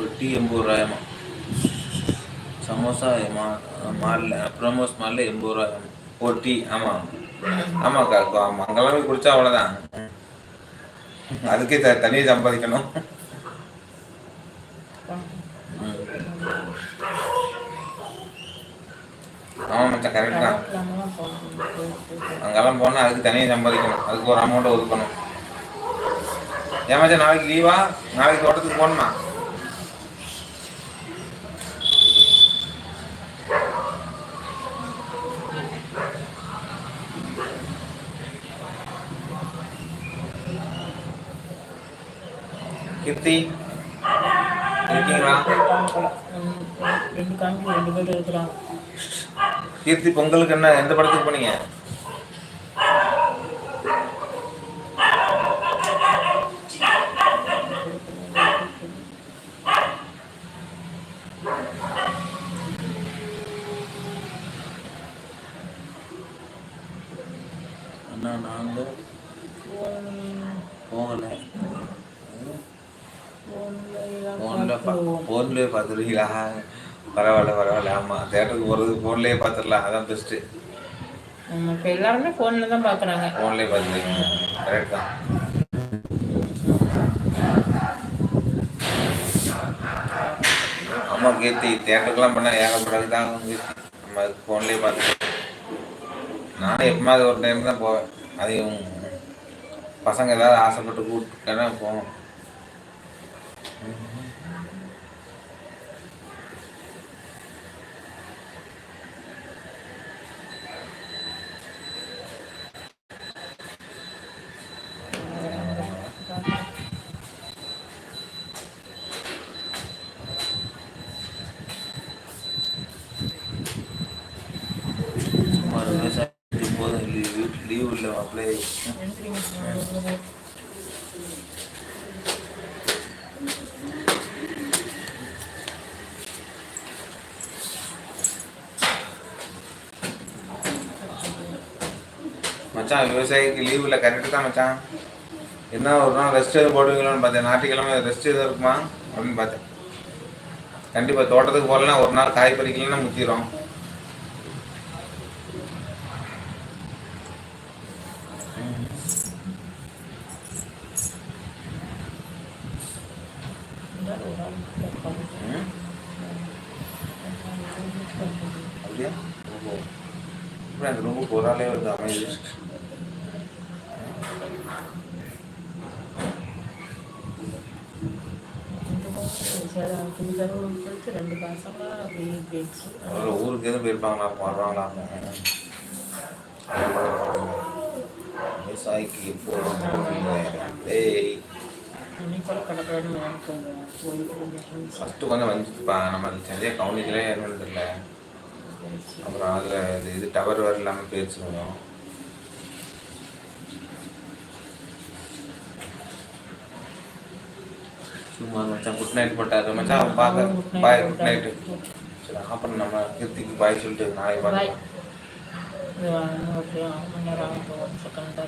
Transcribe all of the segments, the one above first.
ஒரு டீ எண்பது ரூபாயமா சமோசா மா மாலில் ப்ரோமோஸ் மாலில் எண்பது ரூபாயாமா ஒரு டீ ஆமாம் ஆமாக்கா ஆமாம் அங்கெல்லாம் போய் குடிச்சா அவ்வளோதான் அதுக்கே த தனியாக சம்பாதிக்கணும். ஆமாம் மச்சான் கரெக்ட் தான். அங்கெல்லாம் போனால் அதுக்கு தனியாக சம்பாதிக்கணும். அதுக்கு ஒரு அமௌண்ட் ஒதுக்கணும். ஏமாச்சா நாளைக்கு லீவா நாளைக்கு தோட்டத்துக்கு போகணுமா? கீர்த்தி இருக்கீங்களா? ரெண்டு காமிக்கு ரெண்டு பேர் இருக்கிறாங்க கீர்த்தி பொங்கலுக்கு என்ன எந்த படத்துக்கு போனீங்க? அண்ணா நாங்கள் போகல. ஃபோனில் ஃபோன்லேயே பார்த்துருக்கீங்களா? பரவாயில்ல பரவாயில்ல. ஆமாம் தேட்டருக்கு போகிறது ஃபோன்லேயே பார்த்துடலாம். அதான் பெஸ்ட்டு இப்போ எல்லாருமே ஃபோனில் தான் பார்க்குறாங்க. ஃபோன்லேயே பார்த்துருக்கீங்க. கரெக்ட் தான். அம்மா கீர்த்தி தேட்டருக்குலாம் பண்ணால் ஏகப்பட்டது தான் நம்ம ஃபோன்லேயே பார்த்து நானும் எப்பமாவது ஒரு டைம் தான் போவேன். அதையும் பசங்க ஏதாவது ஆசைப்பட்டு கூப்பிட்டுனா போவோம் போதும் லீவ் லீவ் இல்லை அப்படியே மச்சான் விவசாயிக்கு லீவில் கரெக்டு தான் மச்சான். என்ன ஒரு நாள் ரெஸ்ட் எதுவும் போடுவீங்களோன்னு பார்த்தேன். ஞாயிற்றுக்கிழமை ரெஸ்ட் எதுவும் இருக்குமா அப்படின்னு பார்த்தேன். கண்டிப்பாக தோட்டத்துக்கு போகலன்னா ஒரு நாள் காய் பறிக்கலன்னா முத்திடும் ம்? அப்படியா? ஓஹோ இப்படி அந்த ரெண்டு அப்படியே போயிடுச்சு. ஒரு ஊருக்கு எதுவும் போயிருப்பாங்களா? வர்றாங்களா விவசாயிக்கு எப்போ ஏய் துணி கூட கிடக்கணும்னு எனக்கு போயிட்டு கொஞ்சம் ஃபஸ்ட்டு கொஞ்சம் வந்துச்சுப்பா. நம்ம அது சரியாக கவனிக்கலே அப்புறம் அதில் இது இது டவர் வேறு இல்லாமல் போயிடுச்சு கொஞ்சம். சும்மா மச்சான் குட் நைட் போட்டாரு மச்சான் அவன் பார்க்க பாய் குட் நைட்டு சரி அப்புறம் நம்ம கீர்த்திக்கு பாய் சொல்லிட்டு நாளைக்கு பாய் பார்க்கலாம் இது வாங்க ஓகே அரை மணி நேரம் ஆகும் ஒரு செகண்ட்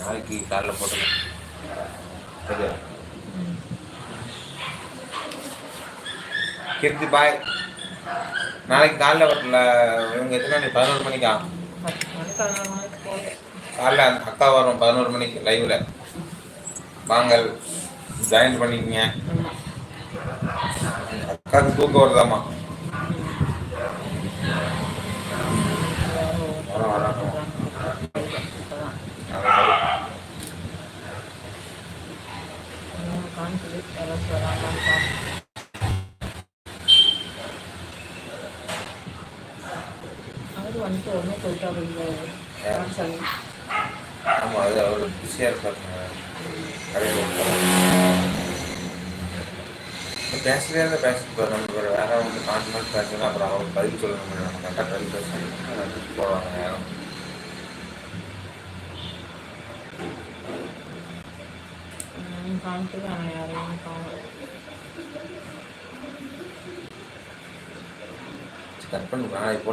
நாளைக்கு காலைல போட்டுக்கலாம் சரியா கீர்த்தி பாய் நாளைக்கு காலைல வரல. இவங்க எத்தனை மணி பதினோரு மணிக்கா? காலைல அந்த அக்கா வரும் பதினோரு மணிக்கு லைவ்ல வாங்கல் ஜாயின் பண்ணிக்கங்க. அக்காவுக்கு தூக்கம் வருதாம்மா? வரோம் வந்துட்டு உடனே போயிட்டு அவங்க சொல்லி ஆமாம் அது அவர் பிஸியாக கரெக்ட் பேசவே இருந்தால் பேசிட்டு போகிறோம் நம்ம வேறு வேற வந்து கான்ஃபிடன்ஸ் பேசணும் அப்புறம் அவங்க பதில் சொல்லணும் நம்ம கரெக்டாக பதில் பேசணும் போவாங்க நேரம் காமிக்குது ஆனால் யாரையும் காணும் கட் பண்ணி நாளைக்கு